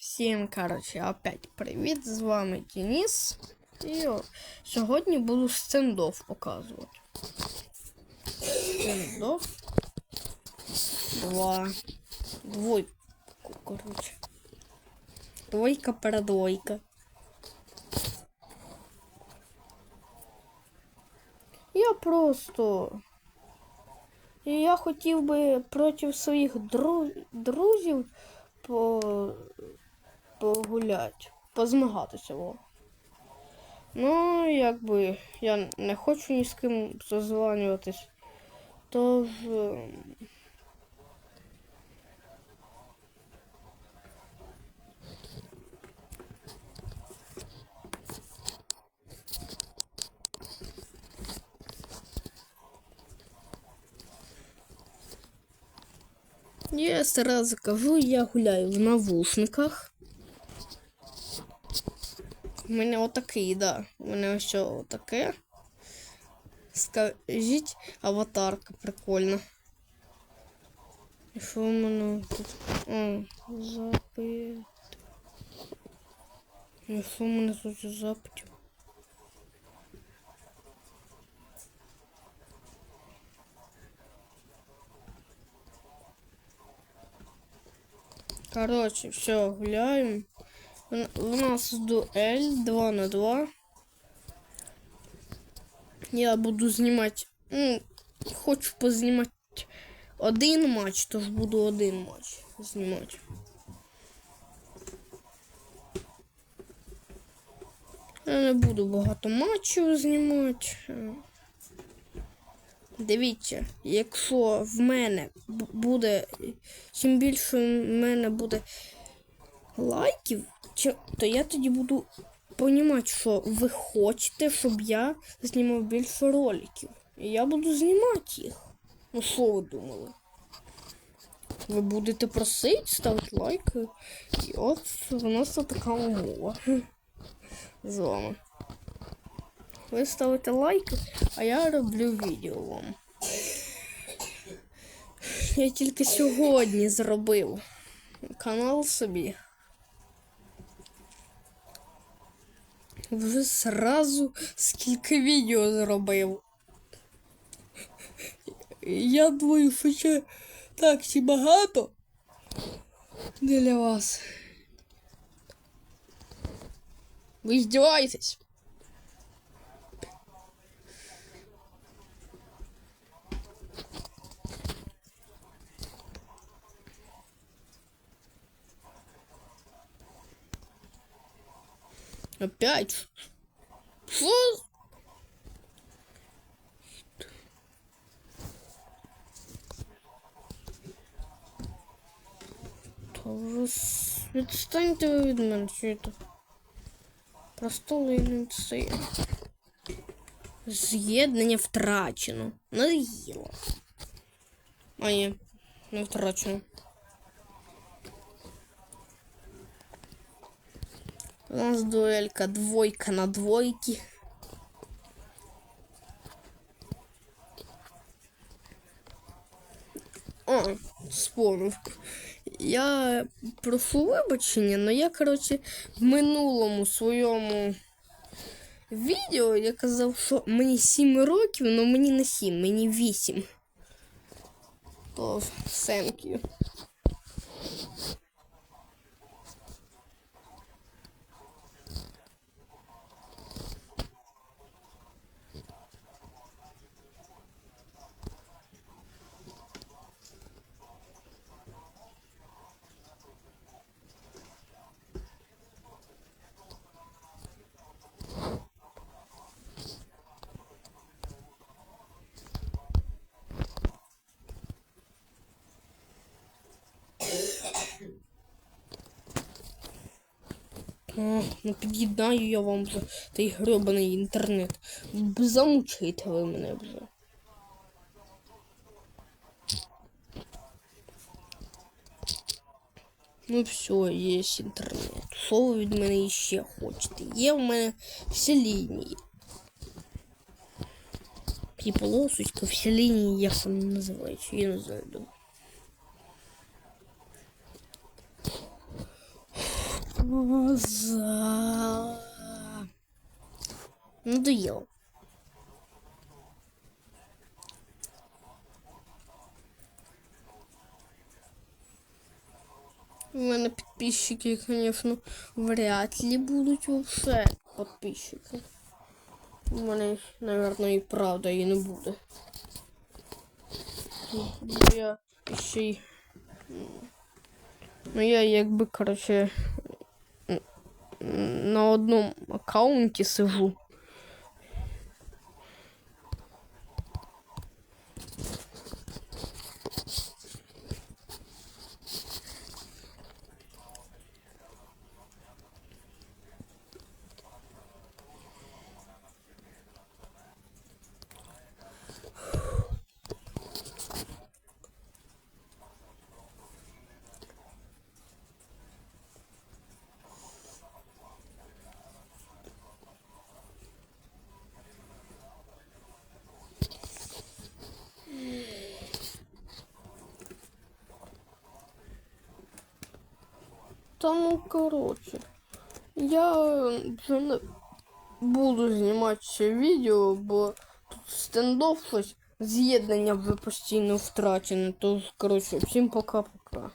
Всім, коротше, опять привіт! З вами Денис. І о, сьогодні буду стендов показувати. Стендов. Два. Двойку, коротше. Двойка передвойка. Я просто. І я хотів би проти своїх дру... друзів по... погуляти, позмагатися. Во. Ну, якби я не хочу ні з ким зазванюватись. Тож. ем, Я сразу кажу, я гуляю в навушниках. У мене отакий, да. У мене ось що отаке. Скажіть, аватарка прикольна. І що в мене тут? О, запит. І що в мене тут за запит? Короче, все, гуляем. У нас дуэль 2 на 2. Я буду знімати. Ну, хочу познімати один матч, тож буду один матч знімати. Я не буду багато матчів знімати. Дивіться, якщо в мене буде, чим більше в мене буде лайків, то я тоді буду розуміти, що ви хочете, щоб я знімав більше роликів. І я буду знімати їх. Ну, що ви думали? Ви будете просити, ставити лайки. І от у нас така умова з вами. Ви ставите лайки, а я роблю відео вам. Я тільки сьогодні зробив канал собі. Вже сразу скільки відео зробив. Я думаю, що ще так чи багато для вас. Ви здіваєтесь? Опять? Что? Та вже с- Відстаньте ви від мене, що це? Просто линиться. З'єднання втрачено. Надоїло. А ні, не втрачено. У нас дуэлька двойка на двойки. О, вспомнив. Я прошу вибачення, але я, коротше, в минулому своєму відео я казав, що мені 7 років, але мені не 7, мені 8. Тож, thank you. Ну під'єднаю я вам вже той гребаний інтернет. Замучите ви мене вже. Ну все, є інтернет. Що ви від мене ще хочете? Є в мене всі лінії. І полосочка, всі лінії, як вони називаються, я не знаю. За... Надоело. У мене підписчики, звісно, вряд ли будуть вообще підписчики. У мене, мабуть, і правда і не буде. Бо я ще й. м, Ну я якби, короче, м, м, на одном аккаунте сижу. Та ну коротше. Я вже не буду знімати ще відео, бо тут стендов щось з'єднання вже постійно втрачене. Тож, коротше, всім пока-пока.